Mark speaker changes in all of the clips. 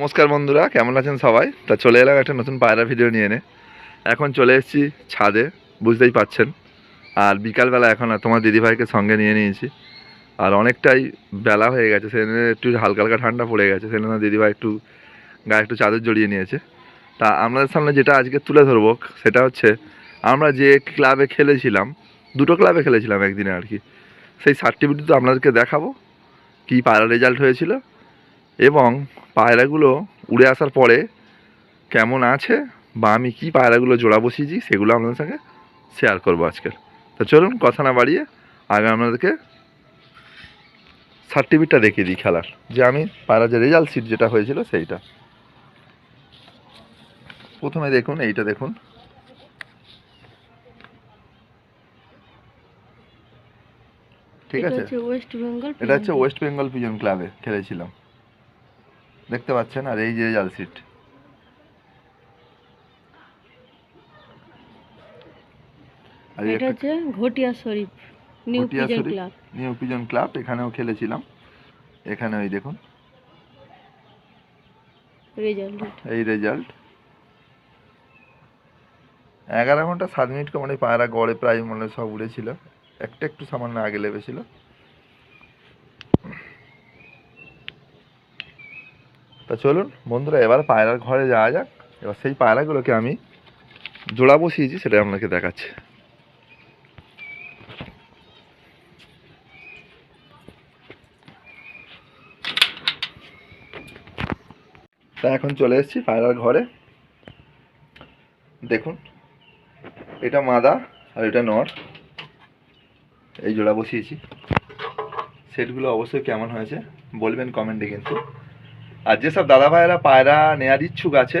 Speaker 1: নমস্কার বন্ধুরা, কেমন আছেন সবাই? তা চলে এলাম একটা নতুন পায়রা ভিডিও নিয়ে এনে। এখন চলে এসেছি ছাদে, বুঝতেই পাচ্ছেন। আর বিকালবেলা এখন তোমার দিদিভাইকে সঙ্গে নিয়ে নিয়েছি। আর অনেকটাই বেলা হয়ে গেছে, সেজন্য একটু হালকা হালকা ঠান্ডা পড়ে গেছে, সেজন্য দিদিভাই একটু গায়ে একটু চাদর জড়িয়ে নিয়েছে। তা আপনাদের সামনে যেটা আজকে তুলে ধরবো, সেটা হচ্ছে আমরা যে ক্লাবে খেলেছিলাম, দুটো ক্লাবে খেলেছিলাম একদিনে আর কি। সেই সার্টিফিকেট তো আপনাদেরকে দেখাবো, কী পায়রা রেজাল্ট হয়েছিল এবং পায়রাগুলো উড়ে আসার পরে কেমন আছে বা আমি কী পায়রাগুলো জোড়া বসিয়েছি সেগুলো আপনাদের সঙ্গে শেয়ার করব আজকের। তো চলুন কথা না বাড়িয়ে আগে আপনাদেরকে সার্টিফিকেটটা দেখিয়ে দিই খেলার। যে আমি পায়রা যে রেজাল্ট সিট যেটা হয়েছিল সেইটা। প্রথমে দেখুন এইটা দেখুন। ঠিক আছে?
Speaker 2: ওয়েস্ট বেঙ্গল
Speaker 1: এটা হচ্ছে ওয়েস্ট বেঙ্গল পিজন ক্লাবে খেলেছিলাম। দেখতে পাচ্ছেন? আর এই যে রেজাল্ট সিট। আর
Speaker 2: এটা
Speaker 1: একটা
Speaker 2: হচ্ছে Ghatia Sharif new pigeon club.
Speaker 1: New pigeon club এখানেও খেলেছিলাম। এখানে ওই দেখুন।
Speaker 2: রেজাল্ট।
Speaker 1: এই রেজাল্ট। এগারো ঘণ্টা সাত মিনিট মানে পায়রা গড়ে প্রায় মানে সব উড়েছিল। একটা একটু সামান্য আগে লেবেছিল। তা চলুন, বন্ধুরা, এবার পায়রার ঘরে যাওয়া যাক। এবার সেই পায়রাগুলোকে আমি জোড়া বসিয়েছি, সেটাই আপনাকে দেখাচ্ছি। তা এখন চলে এসেছি পায়রার ঘরে। দেখুন, এটা মাদা আর এটা নর। এই জোড়া বসিয়েছি। সেটগুলো অবশ্যই কেমন হয়েছে, বলবেন কমেন্টে কিন্তু। আর যেসব দাদা ভাইয়েরা পায়রা, নেয়ার ইচ্ছুক আছে,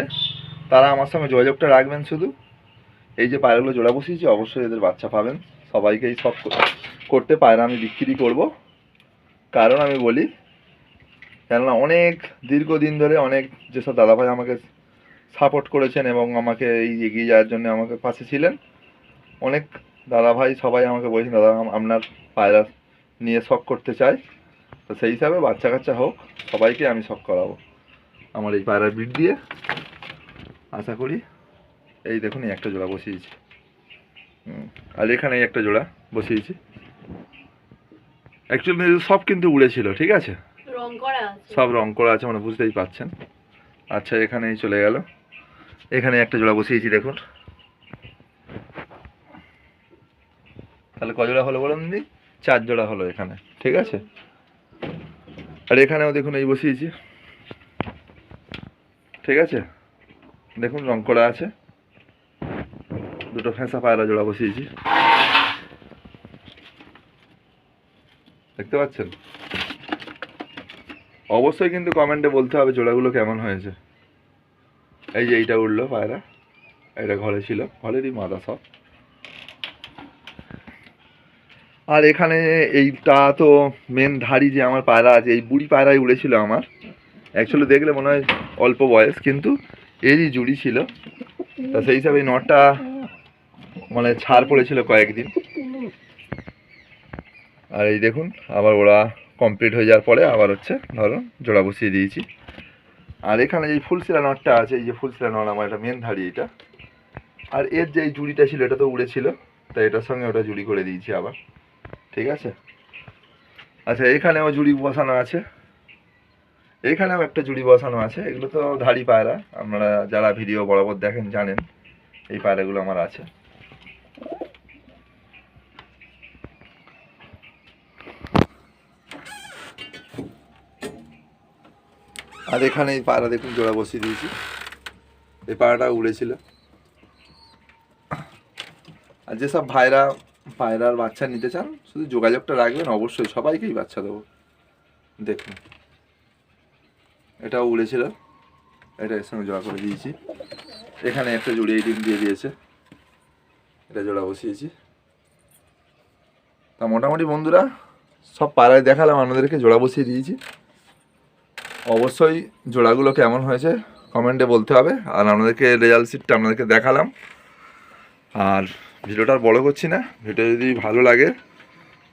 Speaker 1: তারা আমার সঙ্গে যোগাযোগটা রাখবেন শুধু। এই যে পায়রাগুলো জোড়া বসিয়েছি, অবশ্যই এদের বাচ্চা পাবেন। সবাইকেই সব করতে পায়রা আমি বিক্রি করব। কারণ আমি বলি, কেননা অনেক দীর্ঘদিন ধরে অনেক যেসব দাদাভাই আমাকে সাপোর্ট করেছেন এবং আমাকে এই এগিয়ে যাওয়ার জন্য আমাকে পাশে ছিলেন, অনেক দাদাভাই সবাই আমাকে বলছেন, দাদা আপনার পায়রা নিয়ে শখ করতে চাই। তো সেই হিসাবে বাচ্চা কাচ্চা হোক সবাইকে আমি শখ করাবো। আমার এই পায়রার বিট দিয়ে আশা করি এই দেখুন এই একটা জোড়া বসিয়েছি। হুম, আর এখানে এই একটা জোড়া বসিয়েছি। অ্যাকচুয়ালি সব কিন্তু উড়েছিল ঠিক আছে। সব রং করা আছে মানে বুঝতেই পাচ্ছেন। আচ্ছা এখানেই চলে গেল। এখানে একটা জোড়া বসিয়েছি দেখুন। তাহলে ক জোড়া হলো বলুন দিদি? চার জোড়া হলো এখানে ঠিক আছে? আর এখানেও দেখুন, এই বসিয়েছি। ঠিক আছে? দেখুন, রং করা আছে। দুটো ফেঁসা পায়রা জোড়া বসিয়েছি। দেখতে পাচ্ছেন? অবশ্যই কিন্তু কমেন্টে বলতে হবে জোড়াগুলো কেমন হয়েছে। এই যে এইটা উঠল পায়রা, এটা ঘরে ছিল। ঘরেরই মাদা সব। আর এখানে এইটা তো মেন ধাড়ি যে আমার পায়রা আছে, এই বুড়ি পায়রাই উড়েছিল আমার। অ্যাকচুয়ালি দেখলে মনে হয় অল্প বয়স, কিন্তু এরই জুড়ি ছিল। তা সেই হিসাবে এই নটটা মানে ছাড় পড়েছিল কয়েকদিন। আর এই দেখুন, আবার ওরা কমপ্লিট হয়ে যাওয়ার পরে আবার হচ্ছে ধরো জোড়া বসিয়ে দিয়েছি। আর এখানে যে ফুলশিলা নটটা আছে, এই যে ফুলশিলা নট আমার এটা মেন ধাড়ি এটা। আর এর যে জুড়িটা ছিল, এটা তো উড়েছিল, তাই এটার সঙ্গে ওটা জুড়ি করে দিয়েছি আবার। ঠিক আছে? আচ্ছা এখানেও জুড়ি বসানো আছে। এখানেও একটা জুড়ি বসানো আছে। এগুলো তো ধাড়ি পায়রা। আপনারা যারা ভিডিও বরাবর দেখেন, জানেন, এই পায়রাগুলো আমার আছে। আর এখানে এই পায়রা দেখুন, জোড়া বসিয়ে দিয়েছি। এই পায়রাটা উড়েছিল। আর যেসব ভাইরা পায়রার বাচ্চা নিতে চান, শুধু যোগাযোগটা রাখবেন, অবশ্যই সবাইকেই বাচ্চা দেবো। দেখুন। এটাও উড়েছিল। এটা এর সঙ্গে জোড়া করে দিয়েছি। এখানে একটা জুড়িয়ে ডিম দিয়ে দিয়েছে। এটা জোড়া বসিয়েছি। তা মোটামুটি বন্ধুরা, সব পাড়ায় দেখালাম, আপনাদেরকে জোড়া বসিয়ে দিয়েছি। অবশ্যই জোড়াগুলো কেমন হয়েছে কমেন্টে বলতে হবে। আর আপনাদেরকে রেজাল্ট শিটটা আপনাদেরকে দেখালাম। আর ভিডিওটা আর বড়ো করছি না। ভিডিও যদি ভালো লাগে,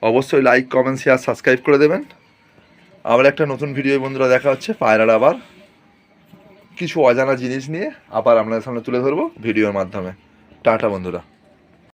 Speaker 1: অবশ্যই লাইক কমেন্ট শেয়ার সাবস্ক্রাইব করে দেবেন। আবার একটা নতুন ভিডিও বন্ধুরা দেখা হচ্ছে পায়রার আবার। কিছু অজানা জিনিস নিয়ে আবার আপনাদের সামনে তুলে ধরবো ভিডিওর মাধ্যমে। টাটা বন্ধুরা।